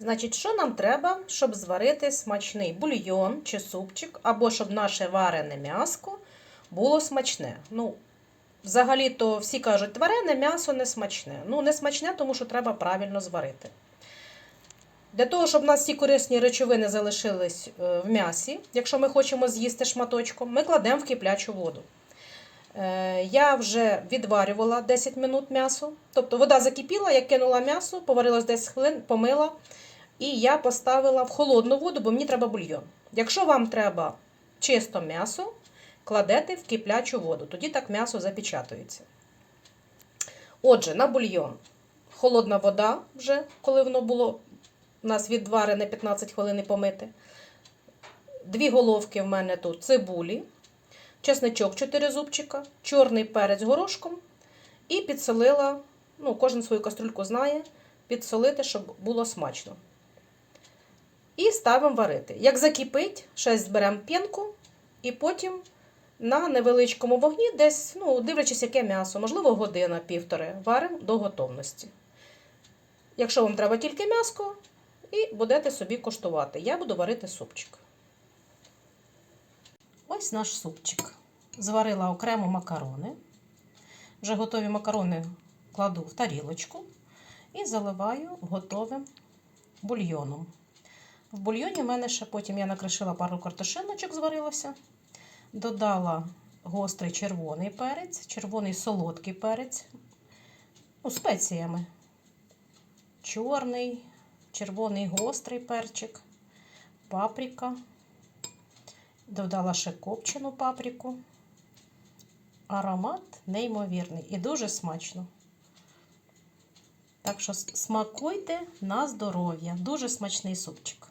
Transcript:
Значить, що нам треба, щоб зварити смачний бульйон чи супчик, або щоб наше варене м'яско було смачне. Ну, взагалі-то всі кажуть, варене м'ясо не смачне. Ну, не смачне, тому що треба правильно зварити. Для того, щоб у нас ці корисні речовини залишились е, в м'ясі, якщо ми хочемо з'їсти шматочком, ми кладемо в киплячу воду. Е, Я вже відварювала 10 минут м'ясо. Тобто вода закипіла, я кинула м'ясо, поварилось 10 хвилин, помила. І я поставила в холодну воду, бо мені треба бульйон. Якщо вам треба чисто м'ясо, кладете в киплячу воду. Тоді так м'ясо запечатується. Отже, на бульйон холодна вода, вже, коли воно було у нас відварене 15 хвилин і помите. Дві головки в мене тут цибулі, чесничок 4 зубчика, чорний перець горошком і підсолила, ну, кожен свою каструльку знає, підсолити, щоб було смачно. І ставимо варити. Як закипить, ще зберемо пінку і потім на невеличкому вогні, десь, ну, дивлячись, яке м'ясо, можливо, година, півтори, варимо до готовності. Якщо вам треба тільки м'яско, і будете собі коштувати. Я буду варити супчик. Ось наш супчик. Зварила окремо макарони. Вже готові макарони кладу в тарілочку і заливаю готовим бульйоном. В бульйоні в мене ще потім я накришила пару картошиночок, зварилося. Додала гострий червоний перець, червоний солодкий перець, ну, спеціями. Чорний, червоний гострий перчик, паприка. Додала ще копчену паприку. Аромат неймовірний і дуже смачно. Так що смакуйте на здоров'я. Дуже смачний супчик.